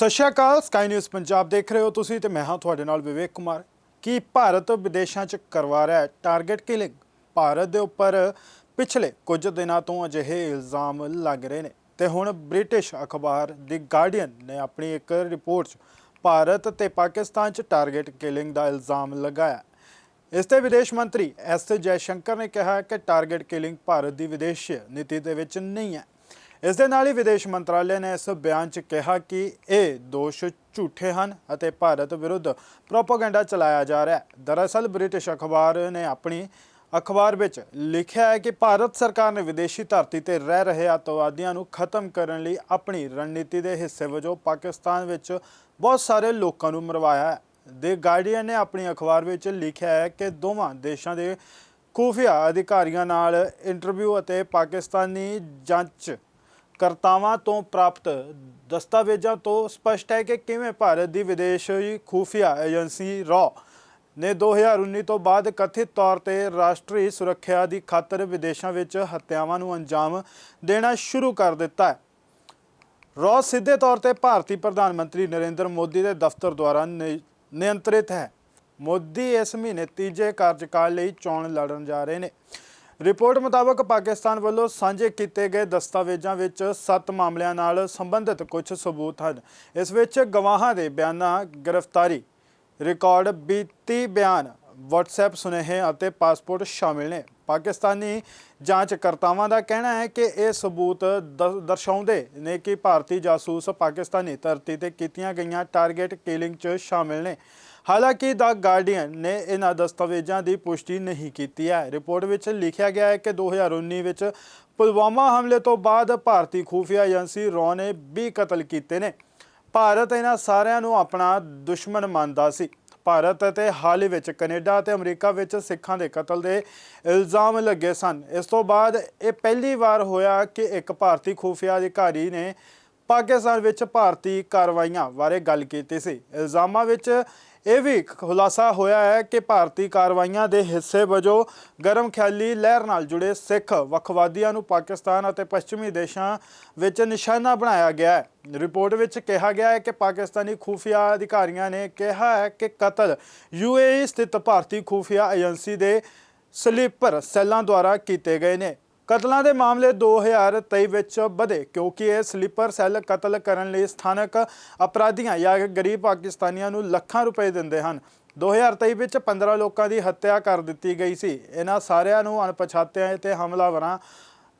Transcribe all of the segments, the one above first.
ਸਤਿ ਸ਼੍ਰੀ ਅਕਾਲ ਸਕਾਈ ਨਿਊਜ਼ ਪੰਜਾਬ ਦੇਖ ਰਹੇ ਹੋ ਤੁਸੀਂ ਤੇ ਮੈਂ ਹਾਂ ਤੁਹਾਡੇ ਨਾਲ ਵਿਵੇਕ ਕੁਮਾਰ। ਕੀ ਭਾਰਤ ਵਿਦੇਸ਼ਾਂ 'ਚ ਕਰਵਾ ਰਿਹਾ ਹੈ ਟਾਰਗੇਟ ਕਿਲਿੰਗ ਭਾਰਤ ਦੇ ਉੱਪਰ ਪਿਛਲੇ ਕੁਝ ਦਿਨਾਂ ਤੋਂ ਅਜਿਹੇ ਇਲਜ਼ਾਮ ਲੱਗ ਰਹੇ ਨੇ। ਤੇ ਹੁਣ ਬ੍ਰਿਟਿਸ਼ ਅਖਬਾਰ ਦੀ ਗਾਰਡੀਅਨ ਨੇ ਆਪਣੀ ਇੱਕ ਰਿਪੋਰਟ 'ਚ ਭਾਰਤ ਤੇ ਪਾਕਿਸਤਾਨ 'ਚ ਟਾਰਗੇਟ ਕਿਲਿੰਗ ਦਾ ਇਲਜ਼ਾਮ ਲਗਾਇਆ। ਇਸ ਤੇ ਵਿਦੇਸ਼ ਮੰਤਰੀ ਐਸ ਜੈਸ਼ੰਕਰ ਨੇ ਕਿਹਾ ਕਿ ਟਾਰਗੇਟ ਕਿਲਿੰਗ ਭਾਰਤ ਦੀ ਵਿਦੇਸ਼ ਨੀਤੀ ਦੇ ਵਿੱਚ ਨਹੀਂ ਹੈ। ਇਸ ਦੇ ਨਾਲ ਹੀ ਵਿਦੇਸ਼ ਮੰਤਰਾਲੇ ਨੇ ਇਸ ਬਿਆਨ 'ਚ ਕਿਹਾ ਕਿ ਇਹ ਦੋਸ਼ ਝੂਠੇ ਹਨ ਅਤੇ ਭਾਰਤ ਵਿਰੁੱਧ ਪ੍ਰੋਪਾਗੈਂਡਾ ਚਲਾਇਆ ਜਾ ਰਿਹਾ ਹੈ। ਦਰਅਸਲ, ਬ੍ਰਿਟਿਸ਼ ਅਖਬਾਰ ਨੇ ਆਪਣੀ ਅਖਬਾਰ ਵਿੱਚ ਲਿਖਿਆ ਹੈ ਕਿ ਭਾਰਤ ਸਰਕਾਰ ਨੇ ਵਿਦੇਸ਼ੀ ਧਰਤੀ ਤੇ ਰਹਿ ਰਹੇ ਅੱਤਵਾਦੀਆਂ ਨੂੰ ਖਤਮ ਕਰਨ ਲਈ ਆਪਣੀ ਰਣਨੀਤੀ ਦੇ ਹਿੱਸੇ ਵਜੋਂ ਪਾਕਿਸਤਾਨ ਵਿੱਚ ਬਹੁਤ ਸਾਰੇ ਲੋਕਾਂ ਨੂੰ ਮਰਵਾਇਆ ਹੈ। ਦੇ ਗਾਰਡੀਅਨ ਨੇ ਆਪਣੀ ਅਖਬਾਰ ਵਿੱਚ ਲਿਖਿਆ ਹੈ ਕਿ ਦੋਵਾਂ ਦੇਸ਼ਾਂ ਦੇ ਖੂਫੀਆ ਅਧਿਕਾਰੀਆਂ ਨਾਲ ਇੰਟਰਵਿਊ ਅਤੇ ਪਾਕਿਸਤਾਨੀ ਜਾਂਚ ਕਰਤਾਵਾਂ ਤੋਂ ਪ੍ਰਾਪਤ ਦਸਤਾਵੇਜ਼ਾਂ ਤੋਂ ਸਪਸ਼ਟ ਹੈ ਕਿ ਕਿਵੇਂ ਭਾਰਤ ਦੀ ਵਿਦੇਸ਼ੀ ਖੂਫੀਆ ਏਜੰਸੀ ਰੌ ਨੇ 2019 ਤੋਂ ਬਾਅਦ ਕਥਿਤ ਤੌਰ ਤੇ ਰਾਸ਼ਟਰੀ ਸੁਰੱਖਿਆ ਦੀ ਖਾਤਰ ਵਿਦੇਸ਼ਾਂ ਵਿੱਚ ਹੱਤਿਆਵਾਂ ਨੂੰ ਅੰਜਾਮ ਦੇਣਾ ਸ਼ੁਰੂ ਕਰ ਦਿੱਤਾ ਹੈ। ਰॉ ਸਿੱਧੇ ਤੌਰ ਤੇ ਭਾਰਤੀ ਪ੍ਰਧਾਨ ਮੰਤਰੀ ਨਰਿੰਦਰ ਮੋਦੀ ਦੇ ਦਫ਼ਤਰ ਦੁਆਰਾ ਨਿ- ਨਿਯੰਤਰਿਤ ਹੈ। ਮੋਦੀ ਇਸ ਮਹੀਨੇ ਤੀਜੇ ਕਾਰਜਕਾਲ ਲਈ ਚੋਣ ਲੜਨ ਜਾ ਰਹੇ ਨੇ। ਰਿਪੋਰਟ ਮੁਤਾਬਕ ਪਾਕਿਸਤਾਨ ਵੱਲੋਂ ਸਾਂਝੇ ਕੀਤੇ ਗਏ ਦਸਤਾਵੇਜ਼ਾਂ ਵਿੱਚ 7 ਮਾਮਲਿਆਂ ਨਾਲ ਸੰਬੰਧਿਤ ਕੁਝ ਸਬੂਤ ਹਨ। ਇਸ ਵਿੱਚ ਗਵਾਹਾਂ ਦੇ ਬਿਆਨਾਂ, ਗ੍ਰਿਫਤਾਰੀ, ਰਿਕਾਰਡ, ਬੀਤੀ ਬਿਆਨ WhatsApp ਸੁਨੇਹੇ ਅਤੇ ਪਾਸਪੋਰਟ ਸ਼ਾਮਿਲ ਨੇ। ਪਾਕਿਸਤਾਨੀ ਜਾਂਚਕਰਤਾਵਾਂ ਦਾ ਕਹਿਣਾ ਹੈ ਕਿ ਇਹ ਸਬੂਤ ਦ- ਦਰਸਾਉਂਦੇ ਨੇ ਕਿ ਭਾਰਤੀ ਜਾਸੂਸ ਪਾਕਿਸਤਾਨੀ ਧਰਤੀ ਤੇ ਕੀਤੀਆਂ ਗਈਆਂ ਟਾਰਗੇਟ ਕਿਲਿੰਗ 'ਚ ਸ਼ਾਮਿਲ ਨੇ। ਹਾਲਾਂਕਿ ਦਾ ਗਾਰਡੀਅਨ ਨੇ ਇਹਨਾਂ ਦਸਤਾਵੇਜ਼ਾਂ ਦੀ ਪੁਸ਼ਟੀ ਨਹੀਂ ਕੀਤੀ ਹੈ। ਰਿਪੋਰਟ ਵਿੱਚ ਲਿਖਿਆ ਗਿਆ ਹੈ ਕਿ 2019 ਵਿੱਚ ਪੁਲਵਾਮਾ ਹਮਲੇ ਤੋਂ ਬਾਅਦ ਭਾਰਤੀ ਖੂਫੀਆ ਏਜੰਸੀ ਰੌ ਨੇ 20 ਕਤਲ ਕੀਤੇ ਨੇ। ਭਾਰਤ ਇਹਨਾਂ ਸਾਰਿਆਂ ਨੂੰ ਆਪਣਾ ਦੁਸ਼ਮਣ ਮੰਨਦਾ ਸੀ। ਭਾਰਤ ਅਤੇ ਹਾਲ ਹੀ ਵਿੱਚ ਕੈਨੇਡਾ ਅਤੇ ਅਮਰੀਕਾ ਵਿੱਚ ਸਿੱਖਾਂ ਦੇ ਕਤਲ ਦੇ ਇਲਜ਼ਾਮ ਲੱਗੇ ਸਨ। ਇਸ ਤੋਂ ਬਾਅਦ ਇਹ ਪਹਿਲੀ ਵਾਰ ਹੋਇਆ ਕਿ ਇੱਕ ਭਾਰਤੀ ਖੂਫੀਆ ਅਧਿਕਾਰੀ ਨੇ ਪਾਕਿਸਤਾਨ ਵਿੱਚ ਭਾਰਤੀ ਕਾਰਵਾਈਆਂ ਬਾਰੇ ਗੱਲ ਕੀਤੀ ਸੀ। ਇਲਜ਼ਾਮਾਂ ਵਿੱਚ ਇਹ ਵੀ ਖੁਲਾਸਾ ਹੋਇਆ ਹੈ ਕਿ ਭਾਰਤੀ ਕਾਰਵਾਈਆਂ ਦੇ ਹਿੱਸੇ ਵਜੋਂ ਗਰਮ ਖਿਆਲੀ ਲਹਿਰ ਨਾਲ ਜੁੜੇ ਸਿੱਖ ਵੱਖਵਾਦੀਆਂ ਨੂੰ ਪਾਕਿਸਤਾਨ ਅਤੇ ਪੱਛਮੀ ਦੇਸ਼ਾਂ ਵਿੱਚ ਨਿਸ਼ਾਨਾ ਬਣਾਇਆ ਗਿਆ ਹੈ। ਰਿਪੋਰਟ ਵਿੱਚ ਕਿਹਾ ਗਿਆ ਹੈ ਕਿ ਪਾਕਿਸਤਾਨੀ ਖੂਫੀਆ ਅਧਿਕਾਰੀਆਂ ਨੇ ਕਿਹਾ ਹੈ ਕਿ ਕਤਲ ਯੂਏਈ ਸਥਿਤ ਭਾਰਤੀ ਖੂਫੀਆ ਏਜੰਸੀ ਦੇ ਸਲੀਪਰ ਸੈੱਲਾਂ ਦੁਆਰਾ ਕੀਤੇ ਗਏ ਨੇ। ਕਤਲਾਂ ਦੇ ਮਾਮਲੇ 2023 ਵਿੱਚ ਵਧੇ ਕਿਉਂਕਿ ਇਹ ਸਲੀਪਰ ਸੈੱਲ ਕਤਲ ਕਰਨ ਲਈ ਸਥਾਨਕ ਅਪਰਾਧੀਆਂ ਜਾਂ ਗਰੀਬ ਪਾਕਿਸਤਾਨੀਆਂ ਨੂੰ ਲੱਖਾਂ ਰੁਪਏ ਦਿੰਦੇ ਹਨ। 2023 ਵਿੱਚ 15 ਲੋਕਾਂ ਦੀ ਹੱਤਿਆ ਕਰ ਦਿੱਤੀ ਗਈ ਸੀ। ਇਹਨਾਂ ਸਾਰਿਆਂ ਨੂੰ ਅਣਪਛਾਤਿਆਂ ਤੇ ਹਮਲਾਵਰਾਂ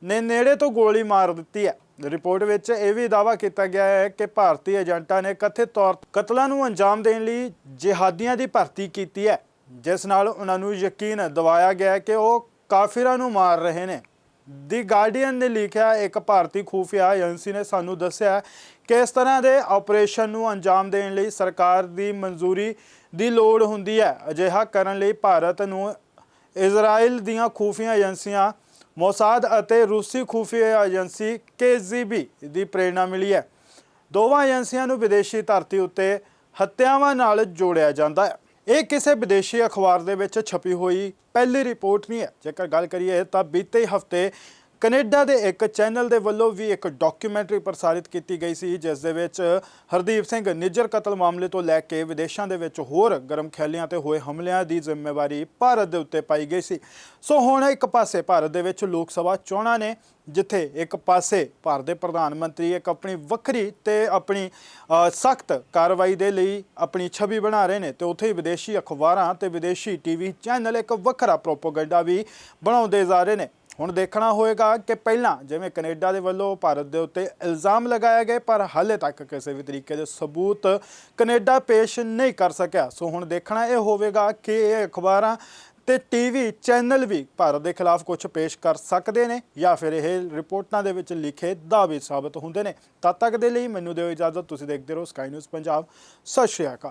ਨੇ ਨੇੜੇ ਤੋਂ ਗੋਲੀ ਮਾਰ ਦਿੱਤੀ ਹੈ। ਰਿਪੋਰਟ ਵਿੱਚ ਇਹ ਵੀ ਦਾਅਵਾ ਕੀਤਾ ਗਿਆ ਹੈ ਕਿ ਭਾਰਤੀ ਏਜੰਟਾਂ ਨੇ ਕਥਿਤ ਤੌਰ ਕਤਲਾਂ ਨੂੰ ਅੰਜਾਮ ਦੇਣ ਲਈ ਜਿਹਾਦੀਆਂ ਦੀ ਭਰਤੀ ਕੀਤੀ ਹੈ। ਜਿਸ ਨਾਲ ਉਹਨਾਂ ਨੂੰ ਯਕੀਨ ਦਿਵਾਇਆ ਗਿਆ ਕਿ ਉਹ ਕਾਫਿਰਾਂ ਨੂੰ ਮਾਰ ਰਹੇ ਨੇ। ਦੀ ਗਾਰਡੀਅਨ ਨੇ ਲਿਖਿਆ, ਇੱਕ ਭਾਰਤੀ ਖੂਫੀਆ ਏਜੰਸੀ ਨੇ ਸਾਨੂੰ ਦੱਸਿਆ ਕਿ ਇਸ ਤਰ੍ਹਾਂ ਦੇ ਆਪਰੇਸ਼ਨ ਨੂੰ ਅੰਜਾਮ ਦੇਣ ਲਈ ਸਰਕਾਰ ਦੀ ਮਨਜ਼ੂਰੀ ਦੀ ਲੋੜ ਹੁੰਦੀ ਹੈ। ਅਜਿਹਾ ਕਰਨ ਲਈ ਭਾਰਤ ਨੂੰ ਇਜ਼ਰਾਈਲ ਦੀਆਂ ਖੂਫੀਆ ਏਜੰਸੀਆਂ, ਮੋਸਾਦ ਅਤੇ ਰੂਸੀ ਖੂਫੀਆ ਏਜੰਸੀ ਕੇਜੀਬੀ ਦੀ ਪ੍ਰੇਰਣਾ ਮਿਲੀ ਹੈ। ਦੋਵਾਂ ਏਜੰਸੀਆਂ ਨੂੰ ਵਿਦੇਸ਼ੀ ਧਰਤੀ ਉੱਤੇ ਹੱਤਿਆਵਾਂ ਨਾਲ ਜੋੜਿਆ ਜਾਂਦਾ ਹੈ। ਇਹ ਕਿਸੇ ਵਿਦੇਸ਼ੀ ਅਖਬਾਰ ਦੇ ਵਿੱਚ ਛਪੀ ਹੋਈ ਪਹਿਲੀ ਰਿਪੋਰਟ ਨਹੀਂ ਹੈ। ਜੇਕਰ ਗੱਲ ਕਰੀਏ ਤਾਂ ਬੀਤੇ ਹਫ਼ਤੇ ਕੈਨੇਡਾ ਦੇ ਇੱਕ ਚੈਨਲ ਦੇ ਵੱਲੋਂ ਵੀ ਇੱਕ ਡਾਕੂਮੈਂਟਰੀ ਪ੍ਰਸਾਰਿਤ ਕੀਤੀ ਗਈ ਸੀ, ਜਿਸ ਦੇ ਵਿੱਚ ਹਰਦੀਪ ਸਿੰਘ ਨਿੱਜਰ ਕਤਲ ਮਾਮਲੇ ਤੋਂ ਲੈ ਕੇ ਵਿਦੇਸ਼ਾਂ ਦੇ ਵਿੱਚ ਹੋਰ ਗਰਮ ਖਿਆਲੀਆਂ ਤੇ ਹੋਏ ਹਮਲਿਆਂ ਦੀ ਜ਼ਿੰਮੇਵਾਰੀ ਭਾਰਤ ਦੇ ਉੱਤੇ ਪਾਈ ਗਈ ਸੀ। ਸੋ ਹੁਣ ਇੱਕ ਪਾਸੇ ਭਾਰਤ ਦੇ ਵਿੱਚ ਲੋਕ ਸਭਾ ਚੋਣਾਂ ਨੇ, ਜਿੱਥੇ ਇੱਕ ਪਾਸੇ ਭਾਰਤ ਦੇ ਪ੍ਰਧਾਨ ਮੰਤਰੀ ਇੱਕ ਆਪਣੀ ਵੱਖਰੀ ਤੇ ਆਪਣੀ ਸਖਤ ਕਾਰਵਾਈ ਦੇ ਲਈ ਆਪਣੀ ਛਵੀ ਬਣਾ ਰਹੇ ਨੇ ਤੇ ਉੱਥੇ ਹੀ ਵਿਦੇਸ਼ੀ ਅਖਬਾਰਾਂ ਤੇ ਵਿਦੇਸ਼ੀ ਟੀਵੀ ਚੈਨਲ ਇੱਕ ਵੱਖਰਾ ਪ੍ਰੋਪਗੈਂਡਾ ਵੀ ਬਣਾਉਂਦੇ ਜਾ ਰਹੇ ਨੇ। ਹੁਣ ਦੇਖਣਾ ਹੋਏਗਾ ਕਿ ਪਹਿਲਾਂ ਜਿਵੇਂ ਕੈਨੇਡਾ ਦੇ ਵੱਲੋਂ ਭਾਰਤ ਦੇ ਉੱਤੇ ਇਲਜ਼ਾਮ ਲਗਾਇਆ ਗਏ, ਪਰ ਹਾਲੇ ਤੱਕ ਕਿਸੇ ਵੀ ਤਰੀਕੇ ਦੇ ਸਬੂਤ ਕੈਨੇਡਾ ਪੇਸ਼ ਨਹੀਂ ਕਰ ਸਕਿਆ। ਸੋ ਹੁਣ ਦੇਖਣਾ ਇਹ ਹੋਵੇਗਾ ਕਿ ਇਹ ਅਖਬਾਰਾਂ ਤੇ ਟੀਵੀ ਚੈਨਲ ਵੀ ਭਾਰਤ ਦੇ ਖਿਲਾਫ ਕੁਝ ਪੇਸ਼ ਕਰ ਸਕਦੇ ਨੇ ਜਾਂ ਫਿਰ ਇਹ ਰਿਪੋਰਟਾਂ ਦੇ ਵਿੱਚ ਲਿਖੇ ਦਾਅਵੇ ਸਾਬਤ ਹੁੰਦੇ ਨੇ। ਤਦ ਤੱਕ ਦੇ ਲਈ ਮੈਨੂੰ ਦਿਓ ਇਜਾਜ਼ਤ। ਤੁਸੀਂ ਦੇਖਦੇ ਰਹੋ ਸਕਾਈ ਨਿਊਜ਼ ਪੰਜਾਬ। ਸਤਿ ਸ਼੍ਰੀ ਅਕਾਲ।